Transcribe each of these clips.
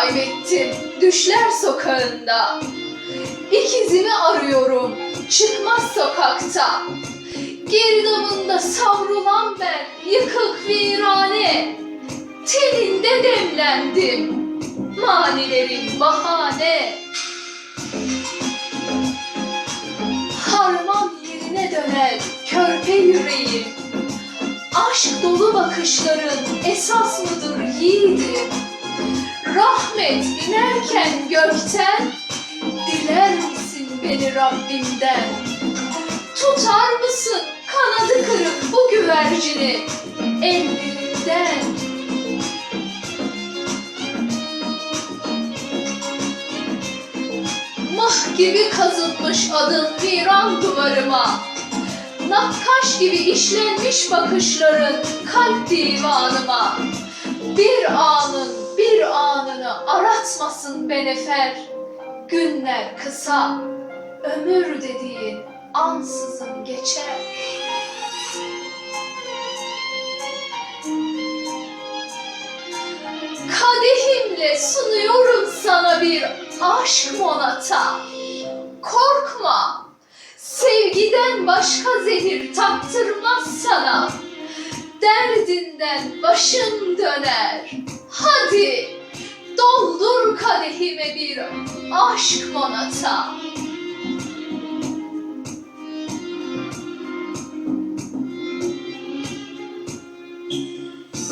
kaybettim düşler sokağında. İkizimi arıyorum çıkmaz sokakta. Girdabında savrulan ben yıkık virane. Teninde demlendim manilerin bahane. Harman yerine döner körpe yüreğim. Aşk dolu bakışların esas mıdır yiğidim? Rahmet inerken gökten, diler misin beni Rabbimden? Tutar mısın kanadı kırık bu güvercini ellerinden? Mah gibi kazınmış adın viran duvarıma. Nakkaş gibi işlenmiş bakışların kalp divanıma. Bir anın bir anını aratmasın be nefer. Günler kısa, ömür dediğin ansızın geçer. Kadehimle sunuyorum sana bir aşk monata. Korkma, sevgiden başka zehir taktırmaz sana. Derdinden başın döner. Hadi doldur kadehime bir aşk monata.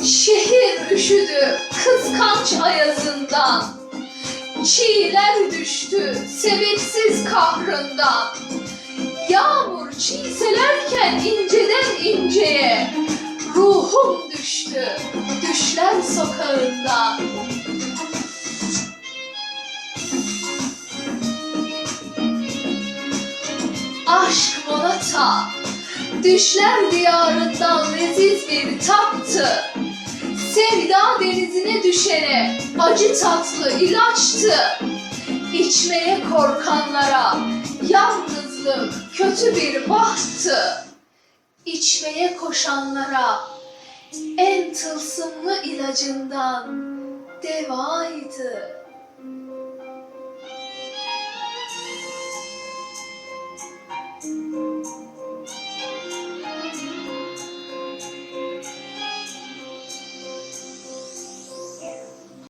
Şehir üşüdü kıskanç ayazından. Çiğler düştü sebepsiz kahrından. Yağmur çiğselerken inceden inceye ruhum düştü düşler Aşk monata, düşler diyarından leziz bir tattı. Sevda denizine düşene acı tatlı ilaçtı. İçmeye korkanlara yalnızlık kötü bir bahtı. İçmeye koşanlara en tılsımlı 順段では合図。